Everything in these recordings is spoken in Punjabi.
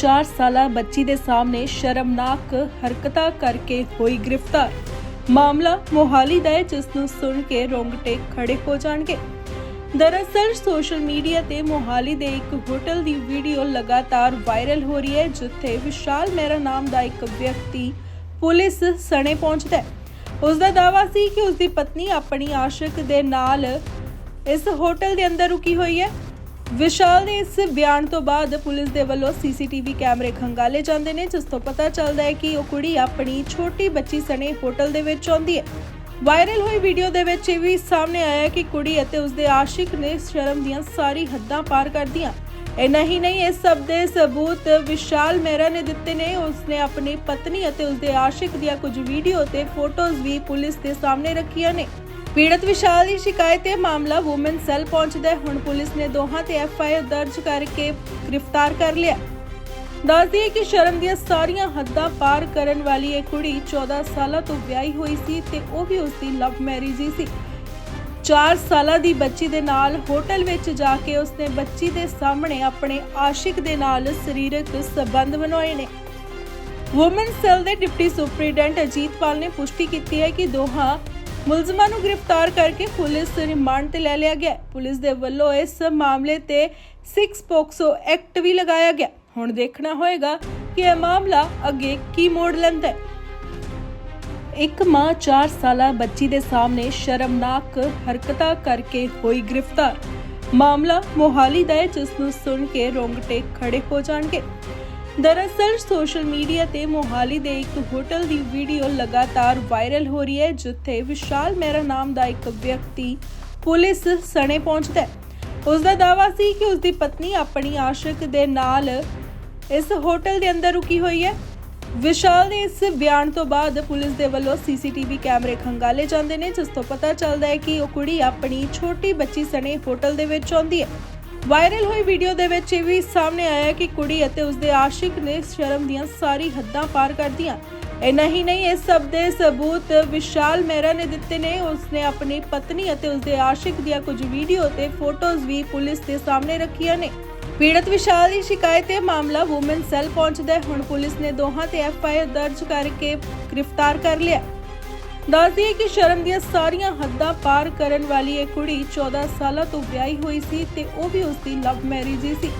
4 ਸਾਲਾ ਬੱਚੀ ਦੇ ਸਾਹਮਣੇ ਸ਼ਰਮਨਾਕ ਹਰਕਤਾਂ ਕਰਕੇ ਹੋਈ ਗ੍ਰਿਫਤਾਰ। ਮਾਮਲਾ ਮੋਹਾਲੀ ਦਾ ਹੈ, ਜਿਸ ਨੂੰ ਸੁਣ ਕੇ ਰੋਂਗਟੇ ਖੜੇ ਹੋ ਜਾਣਗੇ। ਦਰਅਸਲ ਸੋਸ਼ਲ ਮੀਡੀਆ ਤੇ ਮੋਹਾਲੀ ਦੇ ਇੱਕ ਹੋਟਲ ਦੀ ਵੀਡੀਓ ਲਗਾਤਾਰ ਵਾਇਰਲ ਹੋ ਰਹੀ ਹੈ, ਜਿੱਥੇ ਵਿਸ਼ਾਲ ਮੇਰਾ ਨਾਮ ਦਾ ਇੱਕ ਵਿਅਕਤੀ ਪੁਲਿਸ ਸਣੇ ਪਹੁੰਚਦਾ ਹੈ। ਉਸ ਦਾ ਦਾਅਵਾ ਸੀ ਕਿ ਉਸ ਦੀ ਪਤਨੀ ਆਪਣੀ ਆਸ਼ਿਕ ਦੇ ਨਾਲ ਇਸ ਹੋਟਲ ਦੇ ਅੰਦਰ ਰੁਕੀ ਹੋਈ ਹੈ। ਵਿਸ਼ਾਲ ਦੇ ਇਸ ਬਿਆਨ ਤੋਂ ਬਾਅਦ ਪੁਲਿਸ ਦੇ ਵੱਲੋਂ ਸੀਸੀਟੀਵੀ ਕੈਮਰੇ ਖੰਗਾਲੇ ਜਾਂਦੇ ਨੇ, ਜਿਸ ਤੋਂ ਪਤਾ ਚੱਲਦਾ ਹੈ ਕਿ ਉਹ ਕੁੜੀ ਆਪਣੀ ਛੋਟੀ ਬੱਚੀ ਸਣੇ ਹੋਟਲ ਦੇ ਵਿੱਚ ਆਉਂਦੀ ਹੈ। ਵਾਇਰਲ ਹੋਈ ਵੀਡੀਓ ਦੇ ਵਿੱਚ ਇਹ ਵੀ ਸਾਹਮਣੇ ਆਇਆ ਕਿ ਕੁੜੀ ਅਤੇ ਉਸਦੇ ਆਸ਼ਿਕ ਨੇ ਸ਼ਰਮ ਦੀਆਂ ਸਾਰੀ ਹੱਦਾਂ ਪਾਰ ਕਰਦੀਆਂ। ਇੰਨਾ ਹੀ ਨਹੀਂ, ਇਸ ਸਭ ਦੇ ਸਬੂਤ ਵਿਸ਼ਾਲ ਮਹਿਰਾ ਨੇ ਦਿੱਤੇ ਨੇ। ਉਸਨੇ ਆਪਣੀ ਪਤਨੀ ਅਤੇ ਉਸਦੇ ਆਸ਼ਿਕ ਦੀਆਂ ਕੁਝ ਵੀਡੀਓ ਤੇ ਫੋਟੋਜ਼ ਵੀ ਪੁਲਿਸ ਦੇ ਸਾਹਮਣੇ ਰੱਖੀਆਂ ਨੇ। ਪੀੜਤ ਵਿਸ਼ਾਲ ਦੀ ਸ਼ਿਕਾਇਤ ਤੇ ਮਾਮਲਾ ਔਮਨ ਸੈੱਲ ਪਹੁੰਚਦਾ ਹੈ। ਹੁਣ ਪੁਲਿਸ ਨੇ ਦੋਹਾਂ ਤੇ ਐਫ ਆਈ ਆਰ ਦਰਜ ਕਰਕੇ ਗ੍ਰਿਫਤਾਰ ਕਰ ਲਿਆ। ਦੱਸਦੀ ਹੈ ਕਿ ਸ਼ਰਮ ਦੀਆਂ ਸਾਰੀਆਂ ਹੱਦਾਂ ਪਾਰ ਕਰਨ ਵਾਲੀ ਇਹ ਕੁੜੀ 14 ਸਾਲਾਂ ਤੋਂ ਵਿਆਹੀ ਹੋਈ ਸੀ ਤੇ ਉਹ ਵੀ ਉਸ ਦੀ ਲਵ ਮੈਰਿਜ ਹੀ ਸੀ। 4 ਸਾਲਾਂ ਦੀ ਬੱਚੀ ਦੇ ਨਾਲ ਹੋਟਲ ਵਿੱਚ ਜਾ ਕੇ ਉਸਨੇ ਬੱਚੀ ਦੇ ਸਾਹਮਣੇ ਆਪਣੇ ਆਸ਼ਿਕ ਦੇ ਨਾਲ ਸਰੀਰਕ ਸੰਬੰਧ ਬਣਾਏ ਨੇ। ਔਮਨ ਸੈੱਲ ਦੇ ਡਿਪਟੀ ਸੁਪਰੀਡੈਂਟ ਅਜੀਤਪਾਲ ਨੇ ਪੁਸ਼ਟੀ ਕੀਤੀ ਹੈ ਕਿ ਦੋਹਾਂ ਮੁਲਜ਼ਮਾਂ ਨੂੰ ਗ੍ਰਿਫਤਾਰ ਕਰਕੇ ਪੁਲਿਸ ਰਿਮਾਂਡ ਤੇ ਲੈ ਲਿਆ ਗਿਆ। ਪੁਲਿਸ ਦੇ ਵੱਲੋਂ ਇਸ ਮਾਮਲੇ ਤੇ 6 ਪੋਕਸੋ ਐਕਟ ਵੀ ਲਗਾਇਆ ਗਿਆ। ਹੁਣ ਦੇਖਣਾ ਹੋਏਗਾ ਕਿ ਇਹ ਮਾਮਲਾ ਅੱਗੇ ਕੀ ਮੋੜ ਲੈਂਦਾ ਹੈ। ਇੱਕ ਮਾਂ 4 ਸਾਲਾ ਬੱਚੀ ਦੇ ਸਾਹਮਣੇ ਸ਼ਰਮਨਾਕ ਹਰਕਤਾਂ ਕਰਕੇ ਹੋਈ ਗ੍ਰਿਫਤਾਰ। ਮਾਮਲਾ ਮੋਹਾਲੀ ਦਾ ਹੈ, ਜਿਸ ਨੂੰ ਸੁਣ ਕੇ ਰੋਂਗਟੇ ਖੜੇ ਹੋ ਜਾਣਗੇ। ਦਰਅਸਲ ਸੋਸ਼ਲ ਮੀਡੀਆ ਤੇ ਮੋਹਾਲੀ ਦੇ ਇੱਕ ਹੋਟਲ ਦੀ ਵੀਡੀਓ ਲਗਾਤਾਰ ਵਾਇਰਲ ਹੋ ਰਹੀ ਹੈ, ਜਿੱਥੇ ਵਿਸ਼ਾਲ ਮੇਰਾ ਨਾਮ ਦਾ ਇੱਕ ਵਿਅਕਤੀ ਪੁਲਿਸ ਸਣੇ ਪਹੁੰਚਦਾ ਹੈ। ਉਸ ਦਾ ਦਾਅਵਾ ਸੀ ਕਿ ਉਸ ਦੀ ਪਤਨੀ ਆਪਣੀ ਆਸ਼ਿਕ ਦੇ ਨਾਲ ਇਸ ਹੋਟਲ ਦੇ ਅੰਦਰ ਰੁਕੀ ਹੋਈ ਹੈ। ਵਿਸ਼ਾਲ ਦੇ ਇਸ ਬਿਆਨ ਤੋਂ ਬਾਅਦ ਪੁਲਿਸ ਦੇ ਵੱਲੋਂ ਸੀਸੀਟੀਵੀ ਕੈਮਰੇ ਖੰਗਾਲੇ ਜਾਂਦੇ ਨੇ, ਜਿਸ ਤੋਂ ਪਤਾ ਚੱਲਦਾ ਹੈ ਕਿ ਉਹ ਕੁੜੀ ਆਪਣੀ ਛੋਟੀ ਬੱਚੀ ਸਣੇ ਹੋਟਲ ਦੇ ਵਿੱਚ ਆਉਂਦੀ ਹੈ। ਵਾਇਰਲ ਹੋਈ ਵੀਡੀਓ ਦੇ ਵਿੱਚ ਇਹ ਵੀ ਸਾਹਮਣੇ ਆਇਆ ਕਿ ਕੁੜੀ ਅਤੇ ਉਸਦੇ ਆਸ਼ਿਕ ਨੇ ਸ਼ਰਮ ਦੀਆਂ ਸਾਰੀ ਹੱਦਾਂ ਪਾਰ ਕਰਦੀਆਂ। ਇੰਨਾ ਹੀ ਨਹੀਂ, ਇਸ ਸਭ ਦੇ ਸਬੂਤ ਵਿਸ਼ਾਲ ਮਹਿਰਾ ਨੇ ਦਿੱਤੇ ਨੇ। ਉਸਨੇ ਆਪਣੀ ਪਤਨੀ ਅਤੇ ਉਸਦੇ ਆਸ਼ਿਕ ਦੀਆਂ ਕੁਝ ਵੀਡੀਓ ਤੇ ਫੋਟੋਜ਼ ਵੀ ਪੁਲਿਸ ਦੇ ਸਾਹਮਣੇ ਰੱਖੀਆਂ ਨੇ। ਪੀੜਤ ਵਿਸ਼ਾਲ ਦੀ ਸ਼ਿਕਾਇਤ ਤੇ ਮਾਮਲਾ ਔਮਨ ਸੈੱਲ ਪਹੁੰਚਦਾ ਹੈ। ਹੁਣ ਪੁਲਿਸ ਨੇ ਦੋਹਾਂ ਤੇ ਐਫ ਆਈ ਆਰ ਦਰਜ ਕਰਕੇ ਗ੍ਰਿਫਤਾਰ ਕਰ ਲਿਆ। ਦੱਸਦੀ ਹੈ ਕਿ ਸ਼ਰਮ ਦੀਆਂ ਸਾਰੀਆਂ ਹੱਦਾਂ ਪਾਰ ਕਰਨ ਵਾਲੀ ਇਹ ਕੁੜੀ 14 ਸਾਲਾਂ ਤੋਂ ਵਿਆਹੀ ਹੋਈ ਸੀ ਤੇ ਉਹ ਵੀ ਉਸ ਦੀ ਲਵ ਮੈਰਿਜ ਹੀ ਸੀ।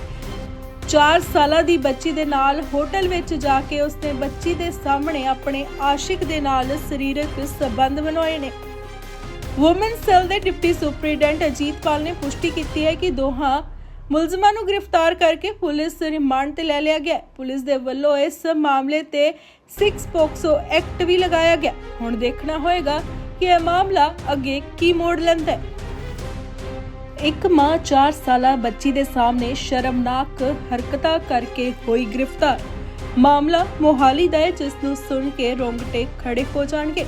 4 ਸਾਲਾਂ ਦੀ ਬੱਚੀ ਦੇ ਨਾਲ ਹੋਟਲ ਵਿੱਚ ਜਾ ਕੇ ਉਸਨੇ ਬੱਚੀ ਦੇ ਸਾਹਮਣੇ ਆਪਣੇ ਆਸ਼ਿਕ ਦੇ ਨਾਲ ਸਰੀਰਕ ਸੰਬੰਧ ਬਣਾਏ ਨੇ। ਔਮਨ ਸੈੱਲ ਦੇ ਡਿਪਟੀ ਸੁਪਰੀਡੈਂਟ ਅਜੀਤਪਾਲ ਨੇ ਪੁਸ਼ਟੀ ਕੀਤੀ ਹੈ ਕਿ ਦੋਹਾਂ ਮੁਲਜ਼ਮਾਂ ਨੂੰ ਗ੍ਰਿਫਤਾਰ ਕਰਕੇ ਪੁਲਿਸ ਰਿਮਾਂਡ ਤੇ ਲੈ ਲਿਆ ਗਿਆ। ਪੁਲਿਸ ਦੇ ਵੱਲੋਂ ਇਸ ਮਾਮਲੇ ਤੇ 6 ਪੋਕਸੋ ਐਕਟ ਵੀ ਲਗਾਇਆ ਗਿਆ। ਹੁਣ ਦੇਖਣਾ ਹੋਏਗਾ ਕਿ ਇਹ ਮਾਮਲਾ ਅੱਗੇ ਕੀ ਮੋੜ ਲੈਂਦਾ ਹੈ। ਇੱਕ ਮਾਂ 4 ਸਾਲਾ ਬੱਚੀ ਦੇ ਸਾਹਮਣੇ ਸ਼ਰਮਨਾਕ ਹਰਕਤਾਂ ਕਰਕੇ ਹੋਈ ਗ੍ਰਿਫਤਾਰ। ਮਾਮਲਾ ਮੋਹਾਲੀ ਦਾ ਹੈ, ਜਿਸ ਨੂੰ ਸੁਣ ਕੇ ਰੋਂਗਟੇ ਖੜੇ ਹੋ ਜਾਣਗੇ।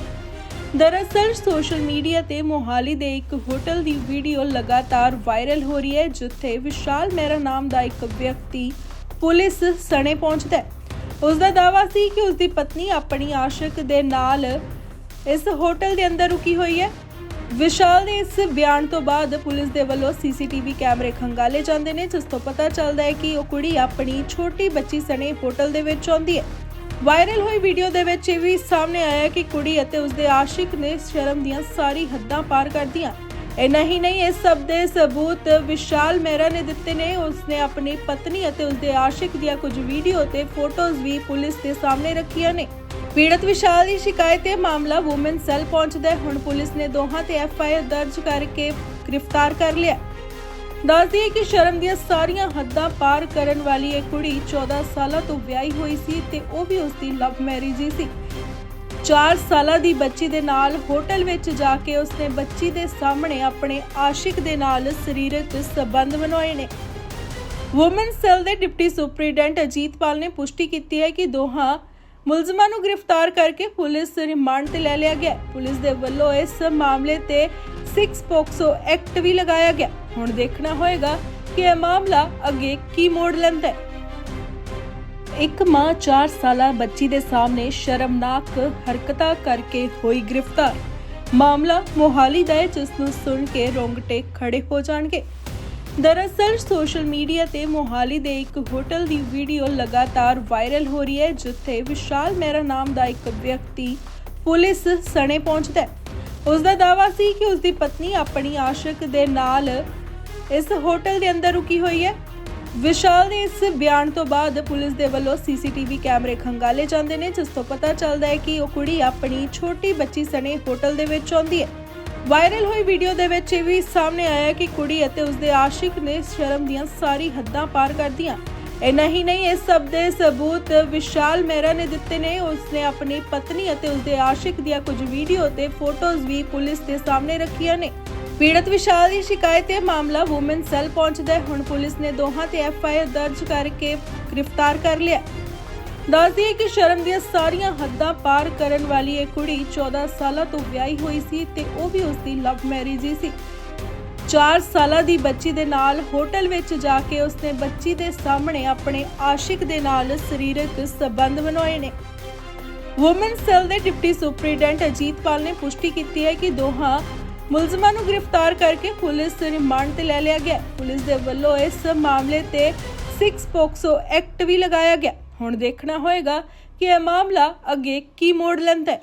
ਦਰਅਸਲ ਸੋਸ਼ਲ ਮੀਡੀਆ ਤੇ ਮੋਹਾਲੀ ਦੇ ਇੱਕ ਹੋਟਲ ਦੀ ਵੀਡੀਓ ਲਗਾਤਾਰ ਵਾਇਰਲ ਹੋ ਰਹੀ ਹੈ, ਜਿੱਥੇ ਵਿਸ਼ਾਲ ਮੇਰਾ ਨਾਮ ਦਾ ਇੱਕ ਵਿਅਕਤੀ ਪੁਲਿਸ ਸਣੇ ਪਹੁੰਚਦਾ ਹੈ। ਉਸ ਦਾ ਦਾਅਵਾ ਸੀ ਕਿ ਉਸ ਦੀ ਪਤਨੀ ਆਪਣੀ ਆਸ਼ਿਕ ਦੇ ਨਾਲ ਇਸ ਹੋਟਲ ਦੇ ਅੰਦਰ ਰੁਕੀ ਹੋਈ ਹੈ। ਵਿਸ਼ਾਲ ਦੇ ਇਸ ਬਿਆਨ ਤੋਂ ਬਾਅਦ ਪੁਲਿਸ ਦੇ ਵੱਲੋਂ ਸੀਸੀਟੀਵੀ ਕੈਮਰੇ ਖੰਗਾਲੇ ਜਾਂਦੇ ਨੇ, ਜਿਸ ਤੋਂ ਪਤਾ ਚੱਲਦਾ ਹੈ ਕਿ ਉਹ ਕੁੜੀ ਆਪਣੀ ਛੋਟੀ ਬੱਚੀ ਸਣੇ ਹੋਟਲ ਦੇ ਵਿੱਚ ਆਉਂਦੀ ਹੈ। ਵਾਇਰਲ ਹੋਈ ਵੀਡੀਓ ਦੇ ਵਿੱਚ ਇਹ ਵੀ ਸਾਹਮਣੇ ਆਇਆ ਕਿ ਕੁੜੀ ਅਤੇ ਉਸਦੇ ਆਸ਼ਿਕ ਨੇ ਸ਼ਰਮ ਦੀਆਂ ਸਾਰੀ ਹੱਦਾਂ ਪਾਰ ਕਰਦੀਆਂ। ਇੰਨਾ ਹੀ ਨਹੀਂ, ਇਸ ਸਭ ਦੇ ਸਬੂਤ ਵਿਸ਼ਾਲ ਮਹਿਰਾ ਨੇ ਦਿੱਤੇ ਨੇ। ਉਸਨੇ ਆਪਣੀ ਪਤਨੀ ਅਤੇ ਉਸਦੇ ਆਸ਼ਿਕ ਦੀਆਂ ਕੁਝ ਵੀਡੀਓ ਤੇ ਫੋਟੋਜ਼ ਵੀ ਪੁਲਿਸ ਦੇ ਸਾਹਮਣੇ ਰੱਖੀਆਂ ਨੇ। ਪੀੜਤ ਵਿਸ਼ਾਲ ਦੀ ਸ਼ਿਕਾਇਤ ਤੇ ਮਾਮਲਾ ਔਮਨ ਸੈੱਲ ਪਹੁੰਚਦਾ ਹੈ। ਹੁਣ ਪੁਲਿਸ ਨੇ ਦੋਹਾਂ ਤੇ ਐਫ ਆਈ ਆਰ ਦਰਜ ਕਰਕੇ ਗ੍ਰਿਫਤਾਰ ਕਰ ਲਿਆ। ਦੱਸਦੀ ਹੈ ਕਿ ਸ਼ਰਮ ਦੀਆਂ ਸਾਰੀਆਂ ਹੱਦਾਂ ਪਾਰ ਕਰਨ ਵਾਲੀ ਇਹ ਕੁੜੀ 14 ਸਾਲਾਂ ਤੋਂ ਵਿਆਹੀ ਹੋਈ ਸੀ ਤੇ ਉਹ ਵੀ ਉਸ ਦੀ ਲਵ ਮੈਰਿਜ ਹੀ ਸੀ। 4 ਸਾਲਾਂ ਦੀ ਬੱਚੀ ਦੇ ਨਾਲ ਹੋਟਲ ਵਿੱਚ ਜਾ ਕੇ ਉਸਨੇ ਬੱਚੀ ਦੇ ਸਾਹਮਣੇ ਆਪਣੇ ਆਸ਼ਿਕ ਦੇ ਨਾਲ ਸਰੀਰਕ ਸੰਬੰਧ ਬਣਾਏ ਨੇ। ਔਮਨ ਸੈੱਲ ਦੇ ਡਿਪਟੀ ਸੁਪਰੀਡੈਂਟ ਅਜੀਤਪਾਲ ਨੇ ਪੁਸ਼ਟੀ ਕੀਤੀ ਹੈ ਕਿ ਦੋਹਾਂ ਮੁਲਜ਼ਮਾਂ ਨੂੰ ਗ੍ਰਿਫਤਾਰ ਕਰਕੇ ਪੁਲਿਸ ਰਿਮਾਂਡ ਤੇ ਲੈ ਲਿਆ ਗਿਆ। ਪੁਲਿਸ ਦੇ ਵੱਲੋਂ ਇਸ ਮਾਮਲੇ ਤੇ 6 ਪੋਕਸੋ ਐਕਟ ਵੀ ਲਗਾਇਆ ਗਿਆ। ਹੁਣ ਦੇਖਣਾ ਹੋਏਗਾ ਕਿ ਇਹ ਮਾਮਲਾ ਅੱਗੇ ਕੀ ਮੋੜ ਲੈਂਦਾ ਹੈ। ਇੱਕ ਮਾਂ 4 ਸਾਲਾ ਬੱਚੀ ਦੇ ਸਾਹਮਣੇ ਸ਼ਰਮਨਾਕ ਹਰਕਤਾਂ ਕਰਕੇ ਹੋਈ ਗ੍ਰਿਫਤਾਰ। ਮਾਮਲਾ ਮੋਹਾਲੀ ਦਾ ਹੈ, ਜਿਸ ਨੂੰ ਸੁਣ ਕੇ ਰੋਂਗਟੇ ਖੜੇ ਹੋ ਜਾਣਗੇ। ਦਰਅਸਲ, ਸੋਸ਼ਲ ਮੀਡੀਆ ਤੇ ਮੋਹਾਲੀ ਦੇ ਇੱਕ ਹੋਟਲ ਦੀ ਵੀਡੀਓ ਲਗਾਤਾਰ ਵਾਇਰਲ ਹੋ ਰਹੀ ਹੈ, ਜਿੱਥੇ ਵਿਸ਼ਾਲ ਮੇਰਾ ਨਾਮ ਦਾ ਇੱਕ ਵਿਅਕਤੀ ਪੁਲਿਸ ਸਣੇ ਪਹੁੰਚਦਾ ਹੈ। ਉਸ ਦਾ ਦਾਅਵਾ ਸੀ ਕਿ ਉਸ ਦੀ ਪਤਨੀ ਆਪਣੀ ਆਸ਼ਿਕ ਦੇ ਨਾਲ ਇਸ ਹੋਟਲ ਦੇ ਅੰਦਰ ਰੁਕੀ ਹੋਈ ਹੈ। ਵਿਸ਼ਾਲ ਦੇ ਇਸ ਬਿਆਨ ਤੋਂ ਬਾਅਦ ਪੁਲਿਸ ਦੇ ਵੱਲੋਂ ਸੀਸੀਟੀਵੀ ਕੈਮਰੇ ਖੰਗਾਲੇ ਜਾਂਦੇ ਨੇ, ਜਿਸ ਤੋਂ ਪਤਾ ਚੱਲਦਾ ਹੈ ਕਿ ਉਹ ਕੁੜੀ ਆਪਣੀ ਛੋਟੀ ਬੱਚੀ ਸਣੇ ਹੋਟਲ ਦੇ ਵਿੱਚ ਆਉਂਦੀ ਹੈ। ਵਾਇਰਲ ਹੋਈ ਵੀਡੀਓ ਦੇ ਵਿੱਚ ਇਹ ਵੀ ਸਾਹਮਣੇ ਆਇਆ ਕਿ ਕੁੜੀ ਅਤੇ ਉਸਦੇ ਆਸ਼ਿਕ ਨੇ ਸ਼ਰਮ ਦੀਆਂ ਸਾਰੀ ਹੱਦਾਂ ਪਾਰ ਕਰਦੀਆਂ। ਇੰਨਾ ਹੀ ਨਹੀਂ, ਇਸ ਸਭ ਦੇ ਸਬੂਤ ਵਿਸ਼ਾਲ ਮਹਿਰਾ ਨੇ ਦਿੱਤੇ ਨੇ। ਉਸਨੇ ਆਪਣੀ ਪਤਨੀ ਅਤੇ ਉਸਦੇ ਆਸ਼ਿਕ ਦੀਆਂ ਕੁਝ ਵੀਡੀਓ ਤੇ ਫੋਟੋਜ਼ ਵੀ ਪੁਲਿਸ ਦੇ ਸਾਹਮਣੇ ਰੱਖੀਆਂ ਨੇ। ਪੀੜਤ ਵਿਸ਼ਾਲ ਦੀ ਸ਼ਿਕਾਇਤ ਤੇ ਮਾਮਲਾ ਔਮਨ ਸੈੱਲ ਪਹੁੰਚਦਾ ਹੈ। ਹੁਣ ਪੁਲਿਸ ਨੇ ਦੋਹਾਂ ਤੇ ਐਫ ਆਈ ਆਰ ਦਰਜ ਕਰਕੇ ਗ੍ਰਿਫਤਾਰ ਕਰ ਲਿਆ। ਦੱਸਦੀ ਹੈ ਕਿ ਸ਼ਰਮ ਦੀਆਂ ਸਾਰੀਆਂ ਹੱਦਾਂ ਪਾਰ ਕਰਨ ਵਾਲੀ ਇਹ ਕੁੜੀ 14 ਸਾਲਾਂ ਤੋਂ ਵਿਆਹੀ ਹੋਈ ਸੀ ਤੇ ਉਹ ਵੀ ਉਸ ਦੀ ਲਵ ਮੈਰਿਜ ਹੀ ਸੀ। 4 ਸਾਲਾਂ ਦੀ ਬੱਚੀ ਦੇ ਨਾਲ ਹੋਟਲ ਵਿੱਚ ਜਾ ਕੇ ਉਸਨੇ ਬੱਚੀ ਦੇ ਸਾਹਮਣੇ ਆਪਣੇ ਆਸ਼ਿਕ ਦੇ ਨਾਲ ਸਰੀਰਕ ਸਬੰਧ ਬਣਾਏ ਨੇ। ਵੂਮਨ ਸੈੱਲ ਦੇ ਡਿਪਟੀ ਸੁਪਰੀਡੈਂਟ ਅਜੀਤ ਪਾਲ ਨੇ ਪੁਸ਼ਟੀ ਕੀਤੀ ਹੈ ਕਿ ਦੋਹਾਂ ਮੁਲਜ਼ਮਾਂ ਨੂੰ ਗ੍ਰਿਫਤਾਰ ਕਰਕੇ ਪੁਲਿਸ ਰਿਮਾਂਡ ਤੇ ਲੈ ਲਿਆ ਗਿਆ। ਪੁਲਿਸ ਦੇ ਵੱਲੋਂ ਇਸ ਮਾਮਲੇ ਤੇ 6 ਪੋਕਸੋ ਐਕਟ ਵੀ ਲਗਾਇਆ ਗਿਆ। ਹੁਣ ਦੇਖਣਾ ਹੋਏਗਾ ਕਿ ਇਹ ਮਾਮਲਾ ਅੱਗੇ ਕੀ ਮੋੜ ਲੈਂਦਾ ਹੈ।